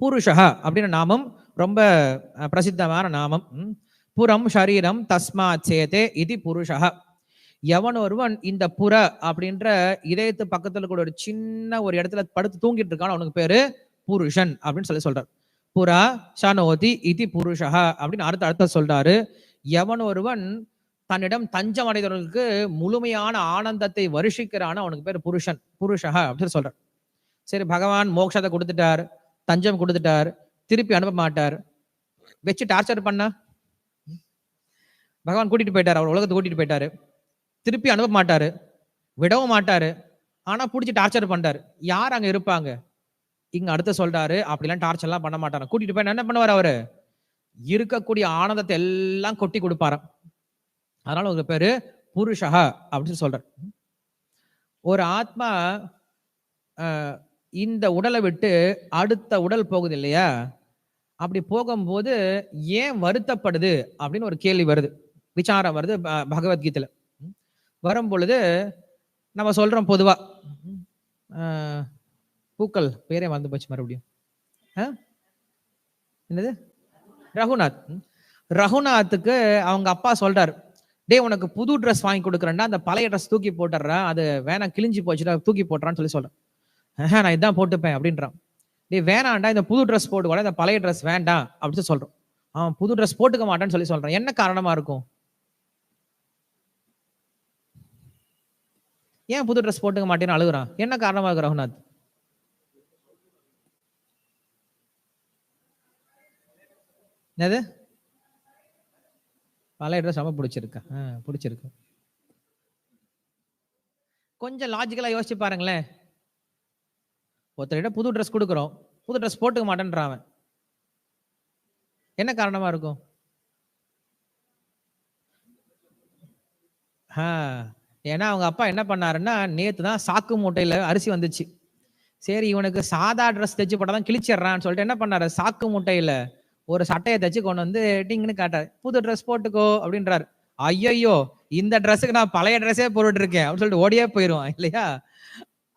புருஷः அப்படின்ற நாமம் ரொம்ப பிரசித்தமான நாமம். ம். புறம் ஷரீரம் தஸ்மா சேதே இது புருஷः எவன் ஒருவன் இந்த புற அப்படின்ற இதயத்து பக்கத்துல கூட ஒரு சின்ன ஒரு இடத்துல படுத்து தூங்கிட்டு இருக்கான் அவனுக்கு பேரு புருஷன் அப்படின்னு சொல்லி சொல்றார். புறா ஷனோதி இது புருஷः அப்படின்னு அடுத்த அடுத்த சொல்றாரு. எவன் ஒருவன் தன்னிடம் தஞ்சம் அடைந்தவர்களுக்கு முழுமையான ஆனந்தத்தை வருஷிக்கிறான் அவனுக்கு பேர் புருஷன் புருஷः அப்படின்னு சொல்றார். சரி பகவான் மோட்சத்தை கொடுத்துட்டார். தஞ்சம் கொடுத்துட்டார். திருப்பி அனுப்ப மாட்டார். வச்சு டார்ச்சர் பண்ணா? பகவான் கூட்டிட்டு போயிட்டார். அவர் உலகத்தை கூட்டிட்டு போயிட்டாரு. திருப்பி அனுப்ப மாட்டாரு. விடவும் மாட்டாரு. ஆனா பிடிச்சி டார்ச்சர் பண்றாரு. யார் அங்க இருப்பாங்க? இங்க அடுத்து சொல்றாரு. அப்படிலாம் டார்ச்சர் எல்லாம் பண்ண மாட்டாரு கூட்டிட்டு போய் என்ன பண்ணுவார் அவரு? இருக்கக்கூடிய ஆனந்தத்தை எல்லாம் கொட்டி கொடுப்பாராம். அதனால உங்க பேரு புருஷா அப்படின்னு சொல்றார். ஒரு ஆத்மா இந்த உடலை விட்டு அடுத்த உடல் போகுது இல்லையா? அப்படி போகும்போது ஏன் வருத்தப்படுது? அப்படின்னு ஒரு கேள்வி வருது. விசாரம் வருது ப- பகவத்கீதையில. வரும் பொழுது நம்ம சொல்றோம் பொதுவா. பூக்கள் பேரே வந்து போச்சு மறுபடியும். ஆ? என்னது? ரகுநாத். ரகுநாத்துக்கு அவங்க அப்பா சொல்றாரு டேய் உனக்கு புது ட்ரெஸ் வாங்கி கொடுக்குறேன்னா அந்த பழைய ட்ரெஸ் தூக்கி போட்டுறேன் அது வேணாம் கிழிஞ்சு போச்சுடா தூக்கி போட்டுறான்னு சொல்லி சொல்றேன் நான் இதான் போட்டுப்பேன் அப்படின்றான். டே வேணாம்டா இந்த புது ட்ரெஸ் போட்டுக்கூட இந்த பழைய ட்ரெஸ் வேண்டாம் அப்படின்னு சொல்றோம் அவன் புது ட்ரெஸ் போட்டுக்க மாட்டான்னு சொல்லி சொல்றான். என்ன காரணமா இருக்கும்? ஏன் புது ட்ரெஸ் போட்டுக்க மாட்டேன்னு அழுகுறான்? என்ன காரணமா இருக்கு ரகுநாத்? என்னது? பழைய ட்ரெஸ் ரொம்ப பிடிச்சிருக்கு. ஆ பிடிச்சிருக்கு. கொஞ்சம் லாஜிக்கலா யோசிச்சு பாருங்களேன். ஒருத்தர்கிட்ட புது ட்ரெஸ் கொடுக்குறோம். புது ட்ரெஸ் போட்டுக்க மாட்டேன்றான் அவன். என்ன காரணமா இருக்கும்? ஆ, ஏன்னா அவங்க அப்பா என்ன பண்ணாருன்னா நேத்து தான் சாக்கு மூட்டையில அரிசி வந்துச்சு. சரி இவனுக்கு சாதா ட்ரெஸ் தைச்சு போட்டால் தான் கிழிச்சிடுறான்னு சொல்லிட்டு என்ன பண்ணாரு? சாக்கு மூட்டையில ஒரு சட்டையை தைச்சு கொண்டு வந்து டிங்குன்னு காட்டாரு புது ட்ரெஸ் போட்டுக்கோ அப்படின்றாரு. ஐயையோ இந்த ட்ரெஸ்ஸுக்கு நான் பழைய ட்ரெஸ்ஸே போட்டுட்டு இருக்கேன் அப்படின்னு சொல்லிட்டு ஓடியே போயிடுவான் இல்லையா?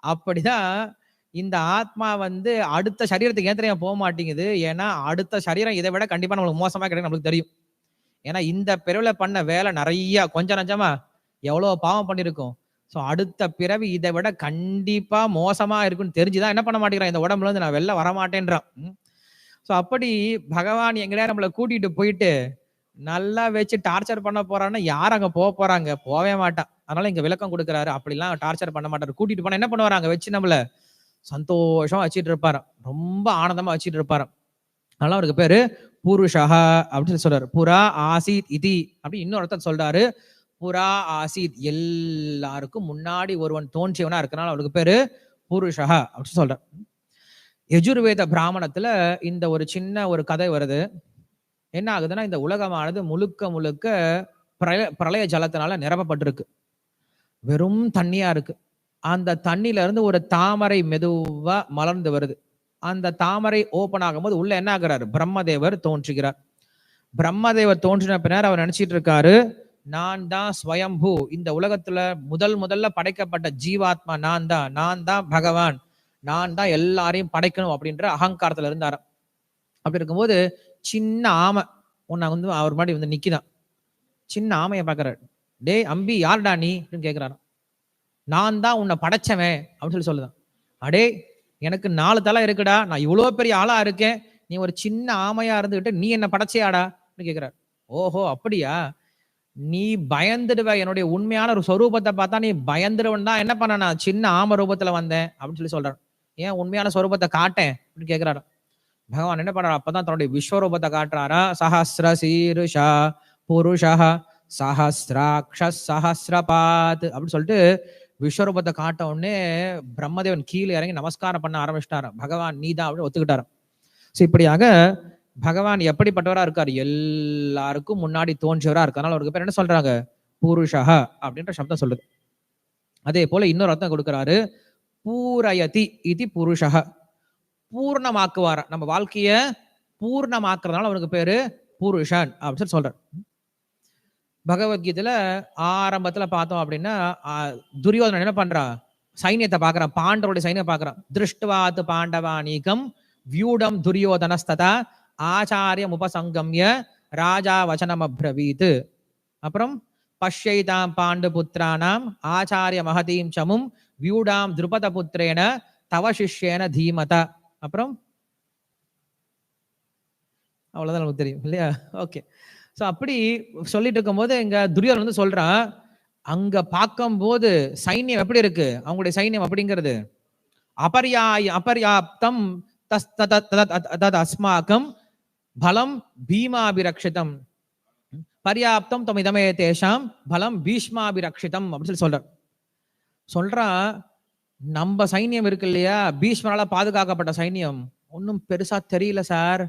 அப்படிதான் இந்த ஆத்மா வந்து அடுத்த சரீரத்துக்கு ஏன் போக மாட்டேங்குது ஏன்னா அடுத்த சரீரம் இதை விட கண்டிப்பா நம்மளுக்கு மோசமா கிடைக்கும் நம்மளுக்கு தெரியும். ஏன்னா இந்த பிறவில பண்ண வேலை நிறைய கொஞ்சம் நஞ்சமா எவ்வளவு பாவம் பண்ணிருக்கோம் ஸோ அடுத்த பிறவி இதை விட கண்டிப்பா மோசமா இருக்குன்னு தெரிஞ்சுதான் என்ன பண்ண மாட்டேங்கிறான்? இந்த உடம்புல இருந்து நான் வெளில வரமாட்டேன்றான். ஸோ அப்படி பகவான் எங்கடையா நம்மளை கூட்டிட்டு போயிட்டு நல்லா வச்சு டார்ச்சர் பண்ண போறான்னா யார் அங்க போக போறாங்க? போவே மாட்டான். அதனால இங்க விளக்கம் கொடுக்குறாரு. அப்படிலாம் டார்ச்சர் பண்ண மாட்டாரு. கூட்டிட்டு போனா என்ன பண்ணுவாரு? அங்க வச்சு நம்மள சந்தோஷமா வச்சுட்டு இருப்பாராம் ரொம்ப ஆனந்தமா வச்சுட்டு இருப்பாராம் அதனால அவருக்கு பேரு புருஷா அப்படின்னு சொல்றாரு. புறா ஆசீத் இதி அப்படின்னு இன்னொருத்தர் சொல்றாரு. புறா ஆசீத் எல்லாருக்கும் முன்னாடி ஒருவன் தோன்றியவனா இருக்கனால அவருக்கு பேரு புருஷா அப்படின்னு சொல்றார். யஜுர்வேத பிராமணத்துல இந்த ஒரு சின்ன ஒரு கதை வருது. என்ன ஆகுதுன்னா இந்த உலகமானது முழுக்க முழுக்க பிரளய பிரளய ஜலத்தினால நிரப்பப்பட்டிருக்கு. வெறும் தண்ணியா இருக்கு. அந்த தண்ணில இருந்து ஒரு தாமரை மெதுவா மலர்ந்து வருது. அந்த தாமரை ஓபன் ஆகும்போது உள்ள என்ன ஆகிறாரு? பிரம்மதேவர் தோன்றுகிறார். பிரம்மதேவர் தோன்றின பின்னர் அவர் நினைச்சிட்டு இருக்காரு நான் தான் ஸ்வயம்பூ. இந்த உலகத்துல முதல் முதல்ல படைக்கப்பட்ட ஜீவாத்மா நான் தான். நான் தான் பகவான். நான் தான் எல்லாரையும் படைக்கணும் அப்படின்ற அகங்காரத்துல இருந்தாராம். அப்படி இருக்கும்போது சின்ன ஆமை உன்னை வந்து அவர் முன்னாடி வந்து நிக்கிதான். சின்ன ஆமையை பாக்குறாரு டேய் அம்பி யார்டா நீ? அப்படின்னு கேக்குறாராம். நான் தான் உன்னை படைச்சவன் அப்படின்னு சொல்லி சொல்லுதான். அடே எனக்கு நாலு தலை இருக்குடா. நான் இவ்வளோ பெரிய ஆளா இருக்கேன். நீ ஒரு சின்ன ஆமையா இருந்துகிட்டு நீ என்ன படைச்சியாடா அப்படின்னு கேக்குறாரு. ஓஹோ அப்படியா? நீ பயந்துடுவ. என்னுடைய உண்மையான ஒரு சொரூபத்தை பார்த்தா நீ பயந்துடுவன் தான். என்ன பண்ண நான்? சின்ன ஆம ரூபத்துல வந்தேன் அப்படின்னு சொல்லி சொல்றாரு. ஏன் உண்மையான சொரூபத்தை காட்டேன் அப்படின்னு கேட்கிறாரு பகவான் என்ன பண்றாரு? அப்பதான் தன்னுடைய விஸ்வரூபத்தை காட்டுறாரா? சஹஸ்ர சீருஷா புருஷா சஹசிராட்ச சஹசிரபாத் அப்படின்னு சொல்லிட்டு விஸ்வரூபத்தை காட்ட உடனே பிரம்மதேவன் கீழே இறங்கி நமஸ்காரம் பண்ண ஆரம்பிச்சிட்டாரு பகவான் நீதா அப்படின்னு ஒத்துக்கிட்டாரு ஸோ இப்படியாக பகவான் எப்படிப்பட்டவரா இருக்கார்? எல்லாருக்கும் முன்னாடி தோன்றியவரா இருக்கு அதனால அவருக்கு பேர் என்ன சொல்றாங்க? புருஷா அப்படின்ற சப்தம் சொல்லுது. அதே போல இன்னொரு அர்த்தம் கொடுக்குறாரு. பூரயதி இது புருஷக பூர்ணமாக்குவார. நம்ம வாழ்க்கைய பூர்ணமாக்குறதுனால அவனுக்கு பேரு புருஷன் அப்படின்னு சொல்லி சொல்றார். பகவத்கீதையில ஆரம்பத்துல பார்த்தோம் அப்படின்னா ஆ, துரியோதனன் என்ன பண்றான் சைன்யத்தை பாக்குறான் பாண்டவருடைய சைன்யம் பாக்குறான் திருஷ்டுவாத்து பாண்டவானீகம் வியூடம் துரியோதனஸ்ததா ஆச்சாரியம் உபசங்கம்ய ராஜா வச்சனம் அப்ரவீத் அப்புறம் பஷ்யைதாம் பாண்டு புத்திரானாம் ஆச்சாரிய மகதீம் சமும் வியூடாம் திருபத புத்திரேன தவ சிஷ்யேன தீமத. அப்புறம் அவ்வளவுதான் நமக்கு தெரியும் இல்லையா? ஓகே. ஸோ அப்படி சொல்லிட்டு இருக்கும்போது இங்க துரியோதனன் வந்து சொல்றான் அங்க பார்க்கும்போது சைன்யம் எப்படி இருக்கு? அவங்களுடைய சைன்யம் அப்படிங்கிறது. அபர்யாய அபர்யாப்தம் தஸ் தத் அஸ்மாக்கம் பலம் பீமாபிரக்ஷிதம். பர்யாப்தம் தம் இதமே தேஷாம் பலம் பீஷ்மாபிரக்ஷிதம் அப்படின்னு சொல்லி சொல்றார். சொல்றான் நம்ம சைன்யம் இருக்கு இல்லையா? பீஷ்மரால பாதுகாக்கப்பட்ட சைன்யம். ஒன்றும் பெருசா தெரியல சார்.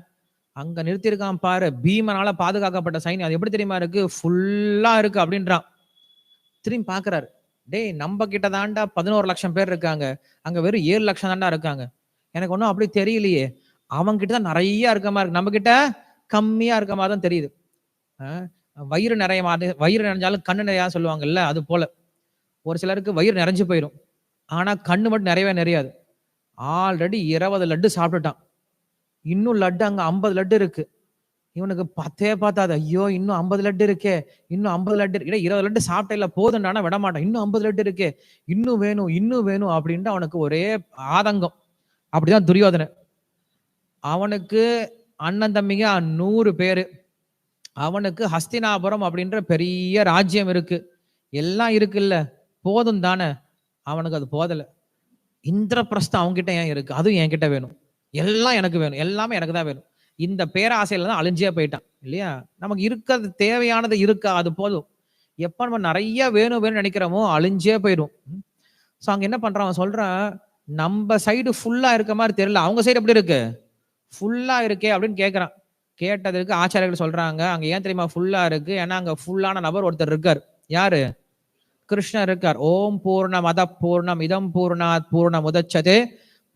அங்க நிறுத்தியிருக்கான் பாரு. பீமனால பாதுகாக்கப்பட்ட சைன். அது எப்படி தெரியுமா இருக்கு? ஃபுல்லா இருக்கு அப்படின்றான். திரும்பி பாக்குறாரு. டேய் நம்ம கிட்ட தாண்டா பதினோரு லட்சம் பேர் இருக்காங்க. அங்க வெறும் ஏழு லட்சம் தாண்டா இருக்காங்க. எனக்கு ஒன்றும் அப்படி தெரியலையே. அவங்க கிட்ட தான் நிறைய இருக்க மாதிரி இருக்கு. நம்ம கிட்ட கம்மியா இருக்க மாதிரி தான் தெரியுது. வயிறு நிறைய மாதிரி வயிறு நிறைஞ்சாலும் கண்ணு நிறையா சொல்லுவாங்கல்ல அது போல. ஒரு சிலருக்கு வயிறு நிறைஞ்சு போயிடும். ஆனா கண்ணு மட்டும் நிறையவே நிறையாது. ஆல்ரெடி இருபது லட்டு சாப்பிட்டுட்டான். இன்னும் லட்டு அங்க ஐம்பது லட்டு இருக்கு. இவனுக்கு பத்தே பார்த்தாது ஐயோ இன்னும் ஐம்பது லட்டு இருக்கே. இன்னும் ஐம்பது லட்டு இருக்கு இல்லை, இருபது லட்டு சாப்பிட்ட இல்ல போதுண்டானா விட மாட்டான் இன்னும் ஐம்பது லட்டு இருக்கே. இன்னும் வேணும் இன்னும் வேணும் அப்படின்ட்டு அவனுக்கு ஒரே ஆதங்கம். அப்படிதான் துரியோதனை அவனுக்கு அண்ணன் தம்பிங்க நூறு பேரு. அவனுக்கு ஹஸ்தினாபுரம் அப்படின்ற பெரிய ராஜ்யம் இருக்கு. எல்லாம் இருக்குல்ல. போதும் தானே. அவனுக்கு அது போதலை. இந்திரபிரஸ்தம் அவங்ககிட்ட ஏன் இருக்கு? அதுவும் என்கிட்ட வேணும். எல்லாம் எனக்கு வேணும். எல்லாமே எனக்கு தான் வேணும். இந்த பேராசையில தான் அழிஞ்சே போயிட்டான். இல்லையா? நமக்கு இருக்கிறது தேவையானது இருக்கா? அது போதும். எப்ப நம்ம நிறைய வேணும் வேணும்னு நினைக்கிறோமோ அழிஞ்சே போயிடும். ஸோ அங்க என்ன பண்றான்? அவன் சொல்றான் நம்ம சைடு ஃபுல்லா இருக்க மாதிரி தெரியல. அவங்க சைடு எப்படி இருக்கு? ஃபுல்லா இருக்கே அப்படின்னு கேட்கறான் கேட்டதுக்கு ஆச்சாரியர்கள் சொல்றாங்க அங்க ஏன் தெரியுமா? ஃபுல்லா இருக்கு. ஏன்னா அங்க ஃபுல்லான நபர் ஒருத்தர் இருக்கார். யாரு? கிருஷ்ணர் இருக்கார். ஓம் பூர்ணம் அத பூர்ணம் இதம் பூர்ணாத் பூர்ணம் உதச்சதே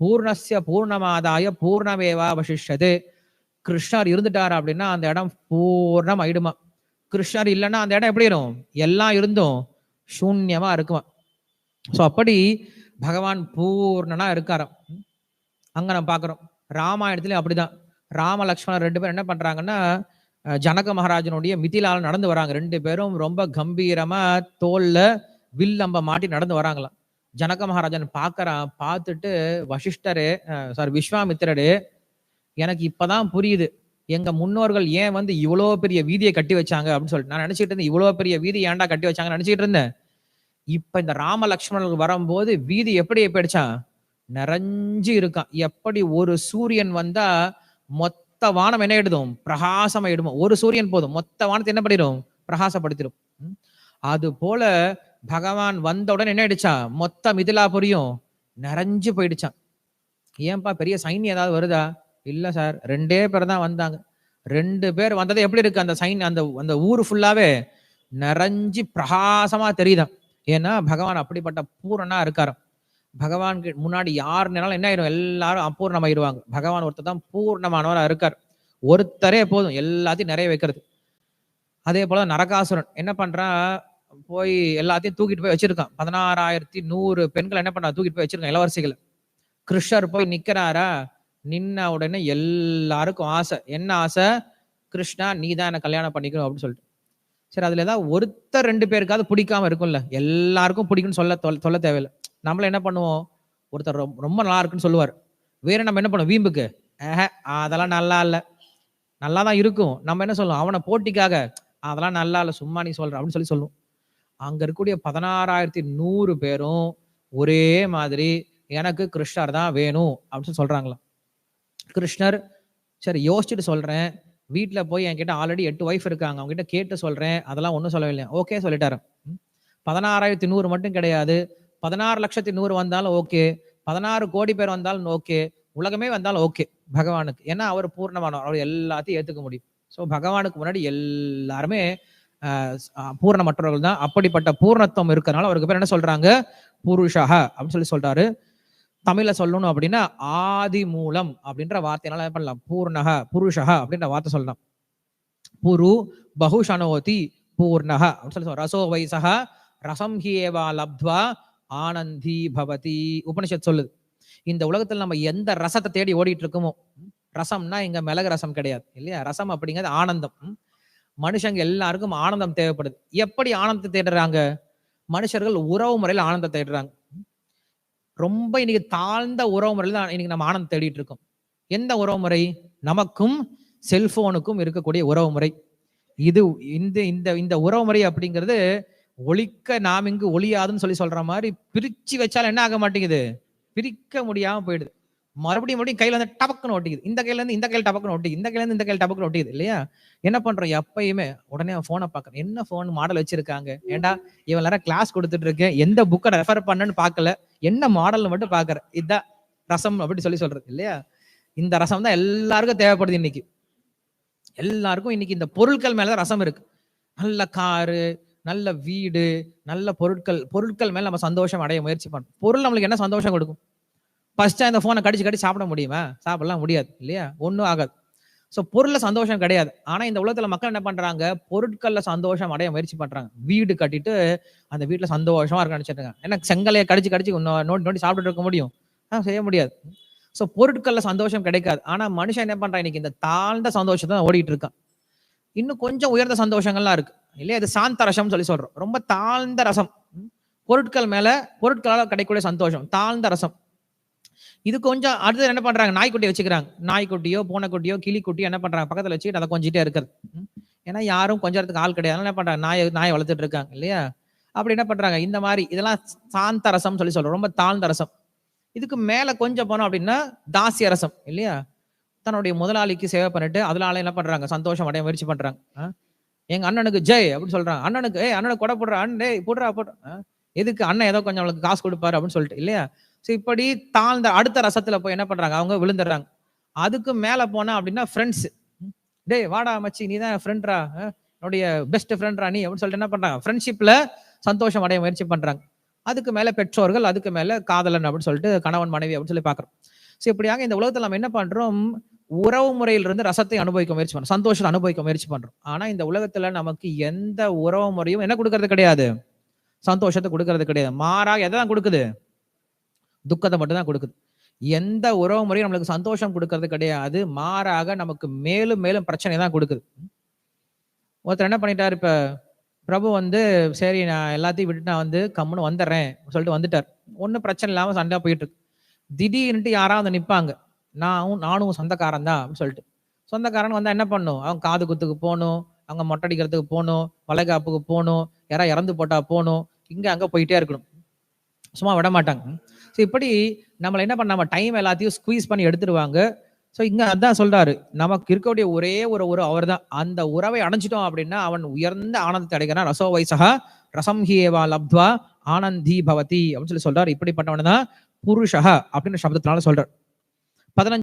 பூர்ணஸ்ய பூர்ணமாதாய பூர்ணமேவா அவசிஷது கிருஷ்ணர் இருந்துட்டார் அப்படின்னா அந்த இடம் பூர்ணம் ஆயிடுமா கிருஷ்ணர் இல்லைன்னா அந்த இடம் எப்படி இருக்கும்? எல்லாம் இருந்தும் சூன்யமா இருக்குமா? ஸோ அப்படி பகவான் பூர்ணனா இருக்காராம். அங்க நம்ம பார்க்குறோம். ராமாயணத்துலயும் அப்படிதான். ராம லக்ஷ்மணர் ரெண்டு பேரும் என்ன பண்றாங்கன்னா ஜனக மகாராஜனுடைய மிதிலால நடந்து வராங்க. ரெண்டு பேரும் ரொம்ப கம்பீரமா தோல்ல வில்லம்ப மாட்டி நடந்து வராங்களாம். ஜனக மகாராஜன் பார்க்கறான் பார்த்துட்டு வசிஷ்டரு சாரி விஸ்வாமித்திரரு எனக்கு இப்பதான் புரியுது. எங்க முன்னோர்கள் ஏன் வந்து இவ்வளோ பெரிய வீதியை கட்டி வச்சாங்க அப்படின்னு சொல்லிட்டு. நான் நினைச்சிட்டு இருந்தேன் இவ்வளோ பெரிய வீதி ஏன்டா கட்டி வச்சாங்கன்னு நினைச்சிட்டு இருந்தேன். இப்ப இந்த ராம லக்ஷ்மணர்கள் வரும்போது வீதி எப்படி போயிடுச்சான் நிறைஞ்சு இருக்கான். எப்படி ஒரு சூரியன் வந்தா மொத்த வானம் என்ன ஆயிடுதும்? பிரகாசமாயிடுமோ? ஒரு சூரியன் போதும். மொத்த வானத்தை என்ன பண்ணிடும்? பிரகாசப்படுத்திடும். அது போல பகவான் வந்த உடனே என்ன ஆயிடுச்சா? மொத்த மிதிலாபுரியும் நிறைஞ்சு போயிடுச்சான் ஏன்பா பெரிய சைன் ஏதாவது வருதா? இல்ல சார் ரெண்டே பேர் தான் வந்தாங்க. ரெண்டு பேர் வந்தது எப்படி இருக்கு? அந்த சைன் அந்த அந்த ஊர் ஃபுல்லாவே நிறைஞ்சு பிரகாசமா தெரியுதான் ஏன்னா பகவான் அப்படிப்பட்ட பூரணா இருக்காராம். பகவான் முன்னாடி யார் நினாலும் என்ன ஆயிடும் எல்லாரும் அபூர்ணமாயிருவாங்க. பகவான் ஒருத்தர் தான் பூர்ணமானவராக இருக்கார். ஒருத்தரே போதும். எல்லாத்தையும் நிறைய வைக்கிறது. அதே போல நரகாசுரன் என்ன பண்றான் போய் எல்லாத்தையும் தூக்கிட்டு போய் வச்சிருக்கான். பதினாறாயிரத்தி நூறு பெண்கள் என்ன பண்ணா தூக்கிட்டு போய் வச்சிருக்கான் இளவரசிகளை. கிருஷ்ணர் போய் நிக்கிறாரா? நின்ன உடனே எல்லாருக்கும் ஆசை. என்ன ஆசை? கிருஷ்ணா நீ தான் என்ன கல்யாணம் பண்ணிக்கணும் அப்படின்னு சொல்லிட்டு. சரி அதுல ஏதாவது ஒருத்தர் ரெண்டு பேருக்காவது பிடிக்காம இருக்கும்ல. எல்லாருக்கும் பிடிக்கும்னு சொல்ல சொல்ல தேவையில்லை. நம்மள என்ன பண்ணுவோம்? ஒருத்தர் ரொம்ப- ரொம்ப நல்லா இருக்குன்னு சொல்லுவார். வேற நம்ம என்ன பண்ணுவோம்? வீம்புக்கு. ஏஹ அதெல்லாம் நல்லா இல்லை. நல்லா தான் இருக்கும். நம்ம என்ன சொல்லுவோம்? அவனை போட்டிக்காக அதெல்லாம் நல்லா இல்லை சும்மா நீ சொல்ற அப்படின்னு சொல்லி சொல்லுவோம். அங்க இருக்கக்கூடிய பதினாறாயிரத்தி நூறு பேரும் ஒரே மாதிரி எனக்கு கிருஷ்ணர் தான் வேணும் அப்படின்னு சொல்றாங்களாம் கிருஷ்ணர் சரி யோசிச்சுட்டு சொல்றேன். வீட்டில் போய் என்கிட்ட ஆல்ரெடி எட்டு ஒய்ஃப் இருக்காங்க. அவங்க கிட்ட கேட்டு சொல்றேன். அதெல்லாம் ஒன்றும் சொல்லவில்லை ஓகே சொல்லிட்டாரு. பதினாறாயிரத்தி நூறு மட்டும் கிடையாது. பதினாறு லட்சத்தி நூறு வந்தாலும் ஓகே பதினாறு கோடி பேர் வந்தாலும் ஓகே உலகமே வந்தாலும் ஓகே பகவானுக்கு. ஏன்னா அவர் பூர்ணமானவர். அவர் எல்லாத்தையும் ஏற்றுக்க முடியும். ஸோ பகவானுக்கு முன்னாடி எல்லாருமே பூரணமற்றவர்கள் தான். அப்படிப்பட்ட பூர்ணத்துவம் இருக்கிறனால அவருக்கு பேர் என்ன சொல்றாங்க? புருஷா அப்படின்னு சொல்லி சொல்றாரு. தமிழ்ல சொல்லணும் அப்படின்னா ஆதி மூலம் அப்படின்ற வார்த்தையினால என்ன பண்ணலாம்? பூர்ணக புருஷக அப்படின்ற வார்த்தை சொல்லலாம். புரு பகுஷனோதி பூர்ணக அப்படின்னு சொல்லி ரசோ வைசக ரசம் ஹியேவா லப்த்வா ஆனந்தி பவதி உபனிஷத் சொல்லுது. இந்த உலகத்துல நம்ம எந்த ரசத்தை தேடி ஓடிட்டு இருக்கோமோ? ரசம்னா இங்க மிளகு ரசம் கிடையாது இல்லையா? ரசம் அப்படிங்கிறது ஆனந்தம். மனுஷங்க எல்லாருக்கும் ஆனந்தம் தேவைப்படுது. எப்படி ஆனந்தத்தை தேடுறாங்க? மனுஷர்கள் உறவு முறையில் ஆனந்தம் தேடுறாங்க. ரொம்ப இன்னைக்கு தாழ்ந்த உறவு முறையில் தான் இன்னைக்கு நம்ம ஆனந்தம் தேடிட்டு இருக்கோம். எந்த உறவு முறை? நமக்கும் செல்போனுக்கும் இருக்கக்கூடிய உறவு முறை. இது இந்த இந்த இந்த உறவு முறை அப்படிங்கிறது ஒழிக்க நாம் இங்கு ஒளியாதுன்னு சொல்லி சொல்ற மாதிரி பிரிச்சு வச்சாலும் என்ன ஆக மாட்டேங்குது? பிரிக்க முடியாம போயிடுது. மறுபடியும் மறுபடியும் கையில வந்து டபக்குன்னு ஒட்டிக்குது. இந்த கையில இருந்து இந்த கையில் டபக்குன்னு ஒட்டிக்குது. இந்த கையில இருந்து இந்த கையில் டபக்குன்னு ஒட்டிக்குது இல்லையா? என்ன பண்றோம்? எப்பயுமே உடனே போனை பாக்குறேன் என்ன போன் மாடல் வச்சிருக்காங்க? ஏண்டா இவன் நேரம் கிளாஸ் கொடுத்துட்டு இருக்கேன். எந்த புக்கை ரெஃபர் பண்ணன்னு பார்க்கல. என்ன மாடல் மட்டும் பாக்குறேன் இதுதான் ரசம் அப்படி சொல்லி சொல்றது இல்லையா? இந்த ரசம் தான் எல்லாருக்கும் தேவைப்படுது இன்னைக்கு. எல்லாருக்கும் இன்னைக்கு இந்த பொருட்கள் மேலதான் ரசம் இருக்கு. நல்ல காரு நல்ல வீடு நல்ல பொருட்கள் பொருட்கள் மேல நம்ம சந்தோஷம் அடைய முயற்சி பண்ணோம் பொருள் நம்மளுக்கு என்ன சந்தோஷம் கொடுக்கும்? ஃபர்ஸ்டா இந்த ஃபோனை கடிச்சு கடிச்சு சாப்பிட முடியுமா? சாப்பிடலாம் முடியாது. இல்லையா? ஒன்றும் ஆகாது. ஸோ பொருளில் சந்தோஷம் கிடையாது. ஆனால் இந்த உலகத்தில் மக்கள் என்ன பண்ணுறாங்க பொருட்களில் சந்தோஷம் அடைய முயற்சி பண்ணுறாங்க வீடு கட்டிட்டு அந்த வீட்டில் சந்தோஷமாக இருக்க நினச்சிருக்காங்க ஏன்னா செங்கலையை கடிச்சு கடிச்சு நோண்டி நோண்டி சாப்பிட்டுட்டு இருக்க முடியும்? ஆ செய்ய முடியாது. ஸோ பொருட்களில் சந்தோஷம் கிடைக்காது. ஆனால் மனுஷன் என்ன பண்ணுறான் இன்னைக்கு இந்த தாழ்ந்த சந்தோஷத்தை ஓடிட்டு இருக்கான். இன்னும் கொஞ்சம் உயர்ந்த சந்தோஷங்கள்லாம் இருக்கு. இல்லையா? இது சாந்த ரசம்னு சொல்லி சொல்கிறோம் ரொம்ப தாழ்ந்த ரசம். பொருட்கள் மேலே பொருட்களால் கிடைக்கக்கூடிய சந்தோஷம். தாழ்ந்த ரசம். இது கொஞ்சம் அடுத்து என்ன பண்றாங்க? நாய்க்குட்டியை வச்சுக்கிறாங்க. நாய்க்குட்டியோ பூனைக்குட்டியோ கிளிக்குட்டியோ என்ன பண்றாங்க? பக்கத்துல வச்சுக்கிட்டு அதை கொஞ்சிட்டே இருக்கிறது. ஏன்னா யாரும் கொஞ்சத்துக்கு ஆள் கிடையாது. என்ன பண்றாங்க? நாயை நாயை வளர்த்துட்டு இருக்காங்க இல்லையா? அப்படி என்ன பண்றாங்க? இந்த மாதிரி இதெல்லாம் சாந்த ரசம் சொல்லி சொல்றோம். ரொம்ப தாழ்ந்த ரசம். இதுக்கு மேல கொஞ்சம் போனோம் அப்படின்னா தாசிய ரசம் இல்லையா? தன்னுடைய முதலாளிக்கு சேவை பண்ணிட்டு அதனால என்ன பண்றாங்க? சந்தோஷம் அடைய முயற்சி பண்றாங்க. எங்க அண்ணனுக்கு ஜெய் அப்படின்னு சொல்றாங்க. அண்ணனுக்கு ஏய் அண்ணனுக்கு கொடை போடுற. அண்ணன் டேய் போடுறா போடுற. எதுக்கு? அண்ணன் ஏதோ கொஞ்சம் அவளுக்கு காசு கொடுப்பாரு அப்படின்னு சொல்லிட்டு இல்லையா? ஸோ இப்படி தாழ்ந்த அடுத்த ரசத்துல போய் என்ன பண்றாங்க? அவங்க விழுந்துடுறாங்க. அதுக்கு மேல போனா அப்படின்னா ஃப்ரெண்ட்ஸ் டேய் வாடா மச்சி நீ தான் ஃப்ரெண்ட்ரா என்னுடைய பெஸ்ட் ஃப்ரெண்ட்ரா நீ? அப்படின்னு சொல்லிட்டு என்ன பண்றாங்க? ஃப்ரெண்ட்ஷிப்ல சந்தோஷம் அடைய முயற்சி பண்றாங்க. அதுக்கு மேல பெற்றோர்கள் அதுக்கு மேல காதலன் அப்படின்னு சொல்லிட்டு கணவன் மனைவி அப்படின்னு சொல்லி பாக்குறோம் ஸோ இப்படியாக இந்த உலகத்தில் நம்ம என்ன பண்றோம்? உறவு முறையிலிருந்து ரசத்தை அனுபவிக்க முயற்சி பண்றோம். சந்தோஷத்தை அனுபவிக்க முயற்சி பண்றோம். ஆனா இந்த உலகத்துல நமக்கு எந்த உறவு முறையும் என்ன கொடுக்கறது கிடையாது? சந்தோஷத்தை கொடுக்கறது கிடையாது. மாறாக எதை தான் கொடுக்குது? துக்கத்தை மட்டும்தான் கொடுக்குது. எந்த உறவு முறையும் நம்மளுக்கு சந்தோஷம் கொடுக்கறது கிடையாது. மாறாக நமக்கு மேலும் மேலும் பிரச்சனை தான் கொடுக்குது. ஒருத்தர் என்ன பண்ணிட்டார் இப்போ பிரபு வந்து சரி நான் எல்லாத்தையும் விட்டு நான் வந்து கம்முன்னு வந்துடுறேன் சொல்லிட்டு வந்துட்டார். ஒன்றும் பிரச்சனை இல்லாமல் சண்டை போயிட்டு இருக்கு. திடீர்னுட்டு யாராவது நிற்பாங்க நான் நானும் சொந்தக்காரன் தான் அப்படின்னு சொல்லிட்டு. சொந்தக்காரன் வந்தால் என்ன பண்ணும்? அவன் காது குத்துக்கு போகணும் அவங்க மொட்டை அடிக்கிறதுக்கு போகணும் வளைகாப்புக்கு போகணும் யாராவது இறந்து போட்டா போகணும் இங்கே அங்கே போயிட்டே இருக்கணும். சும்மா விட மாட்டாங்க. ஸோ இப்படி நம்மளை என்ன பண்ண நம்ம டைம் எல்லாத்தையும் ஸ்குவீஸ் பண்ணி எடுத்துருவாங்க. ஸோ இங்கே அதான் சொல்றாரு. நமக்கு இருக்கக்கூடிய ஒரே ஒரு உறவு அவர் தான் அந்த உறவை அடைஞ்சிட்டோம் அப்படின்னா அவன் உயர்ந்த ஆனந்தத்தை அடைகிறான். ரசோ வைசகா ரசம் ஹியேவா லப்த்வா ஆனந்தி பவதி அப்படின்னு சொல்லி சொல்றாரு. இப்படிப்பட்டவன் தான் புருஷா அப்படின்னு சப்தத்தினால சொல்றார். பதினஞ்சு